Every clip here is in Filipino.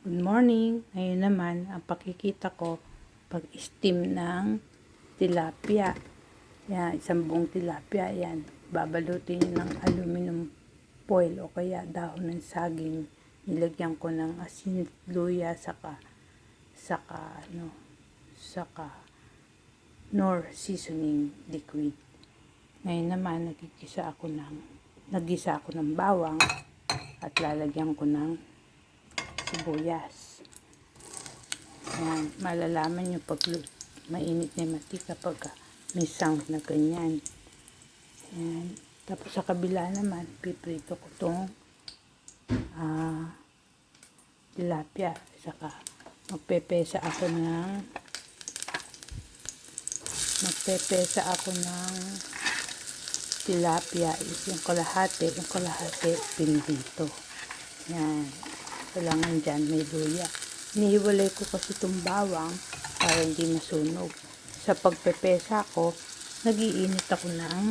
Good morning. Ngayon naman, ang pakikita ko, pag-steam ng tilapia. Yan, isang buong tilapia. Yan, babalutin ng aluminum foil o kaya dahon ng saging. Nilagyan ko ng asin, luya, saka, saka, ano, saka, nor seasoning liquid. Ngayon naman, nagigisa ako ng, nagisa ako ng bawang at lalagyan ko ng sibuyas. Ayan, malalaman nyo pag mainit na yung matika pag may sound na ganyan. Ayan. Tapos sa kabila naman, piprito ko itong ah, tilapia. Saka magpepesa ako ng magpepesa ako ng tilapia yung kalahati, yung kalahati pinrito. Yan. Kailangan dyan may luya. Inihiwalay ko kasi itong bawang para hindi masunog. Sa pagpepesa ko, nagiinit ako ng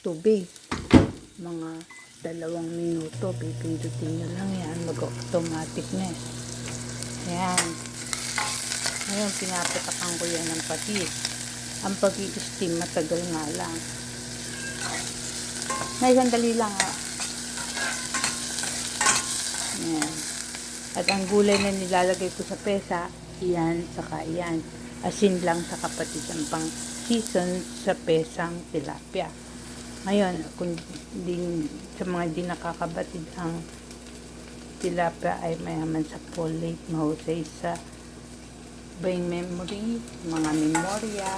tubig. Mga dalawang minuto, pipindutin nyo lang yan. Mag-automatic na eh. Yan. Ngayon, pinapatakan ko yan ng patis. Ang pag steam matagal nga lang. May sandali lang ah. Yan. At ang gulay na nilalagay ko sa pesa, iyan, saka iyan. Asin lang sa kapatid ang pang season sa pesang tilapia. Ngayon, kung di, sa mga di nakakabatid ang tilapia ay mayaman sa folate, mahusay sa brain memory, mga memorya,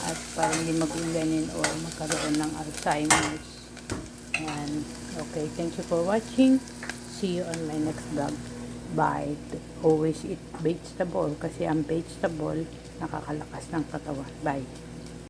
at para hindi magulanin o magkaroon ng Alzheimer's. Ayan. Okay, thank you for watching. See you on my next vlog. Bye. Always eat vegetable kasi ang vegetable nakakalakas ng katawan. Bye.